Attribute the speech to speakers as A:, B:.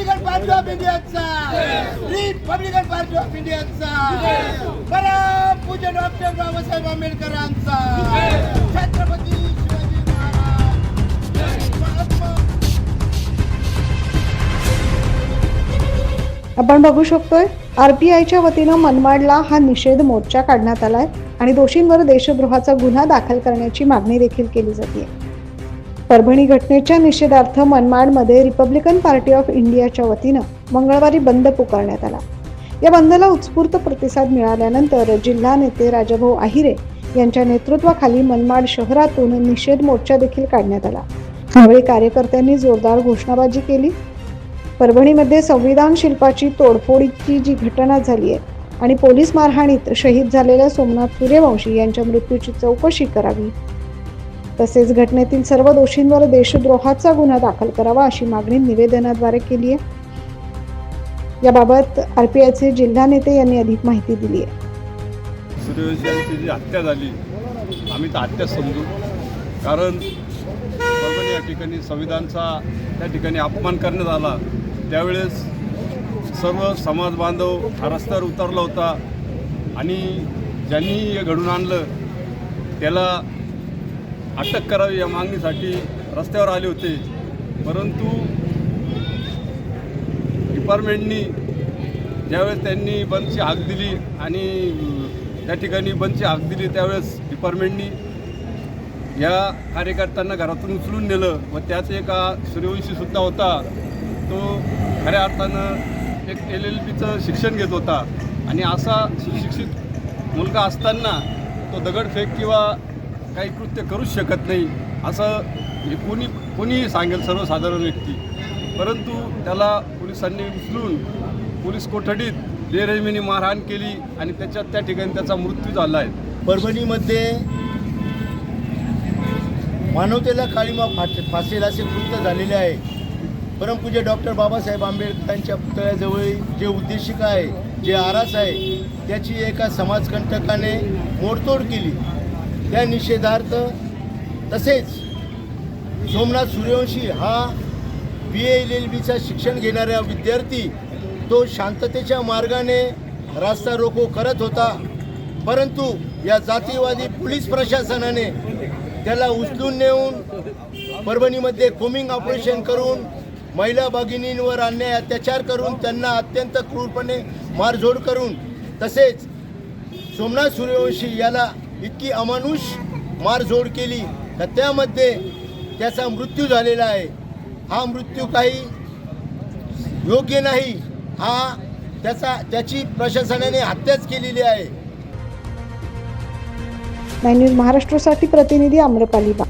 A: Republican party of इंडियाचा Republican party of इंडियाचा परम पूज्य डॉक्टर बाबासाहेब आंबेडकरांचा. छत्रपती शिवाजी महाराज. महात्मा
B: आपण बघू शकतोय आरपीआयच्या वतीनं मनमाडला हा निषेध मोर्चा काढण्यात आलाय आणि दोषींवर देशद्रोहाचा गुन्हा दाखल करण्याची मागणी देखील केली जाते परभणी घटनेच्या निषेधार्थ मनमाडमध्ये रिपब्लिकन पार्टी ऑफ इंडियाच्या वतीनं मंगळवारी बंद पुकारण्यात आला. या बंदला उत्स्फूर्त प्रतिसाद मिळाल्यानंतर जिल्हा नेते राजाभाऊ आहिरे यांच्या नेतृत्वाखाली मनमाड शहरातून निषेध मोर्चा देखील काढण्यात आला. यावेळी कार्यकर्त्यांनी जोरदार घोषणाबाजी केली. परभणीमध्ये संविधान शिल्पाची तोडफोडीची जी घटना झाली आहे आणि पोलीस मारहाणीत शहीद झालेल्या सोमनाथ सूर्यवंशी यांच्या मृत्यूची चौकशी करावी तसेच घटनेतील सर्व दोषींवर देशद्रोहाचा गुन्हा दाखल करावा अशी मागणी निवेदनाद्वारे केली आहे. याबाबत आर पी आयचे जिल्हा नेते यांनी अधिक माहिती दिली आहे.
C: सूर्यवंशी यांची जी हत्या झाली आम्ही तर हत्या समजू. कारण या ठिकाणी संविधानचा त्या ठिकाणी अपमान करण्यात आला. त्यावेळेस सर्व समाज बांधव हा रस्त्यावर उतरला होता. आणि ज्यांनी हे घडून आणलं त्याला अटक करावी या मागणीसाठी रस्त्यावर आले होते. परंतु डिपार्टमेंटनी ज्यावेळेस त्यांनी बंदची हाक दिली आणि त्या ठिकाणी बंदची हाक दिली त्यावेळेस डिपार्टमेंटनी या कार्यकर्त्यांना घरातून उचलून नेलं व त्याच एका सूर्यवंशीसुद्धा होता. तो खऱ्या अर्थानं एक एल एल पीचं शिक्षण घेत होता. आणि असा सुशिक्षित मुलगा असताना तो दगडफेक किंवा काही कृत्य करूच शकत नाही असं कोणी कोणीही सांगेल सर्वसाधारण व्यक्ती. परंतु त्याला पोलिसांनी उचलून पोलीस कोठडीत बेरहिमीने मारहाण केली आणि त्याच्यात त्या ठिकाणी त्याचा मृत्यू झाला आहे.
A: परभणीमध्ये मानवतेला काळीमा फाटे फासेल असे कृत्य झालेले आहे. परमपूज्य डॉक्टर बाबासाहेब आंबेडकरांच्या पुतळ्याजवळ जे उद्देशिका आहे जे आरास आहे त्याची एका समाजकंटकाने मोडतोड केली. त्या निषेधार्थ तसेच सोमनाथ सूर्यवंशी हा बी एल एल बीचा शिक्षण घेणाऱ्या विद्यार्थी तो शांततेच्या मार्गाने रास्ता रोको करत होता. परंतु या जातीवादी पोलीस प्रशासनाने त्याला उचलून नेऊन परभणीमध्ये कोमिंग ऑपरेशन करून महिला भगिनींवर अन्याय अत्याचार करून त्यांना अत्यंत क्रूरपणे मारझोड करून तसेच सोमनाथ सूर्यवंशी याला इतकी अमानुष मारझोड केली तर त्यामध्ये त्याचा मृत्यू झालेला आहे. हा मृत्यू काही योग्य नाही. हा त्याचा त्याची प्रशासनाने हत्याच केलेली आहे.
B: न्यूज महाराष्ट्रासाठी प्रतिनिधी आम्रपाली बा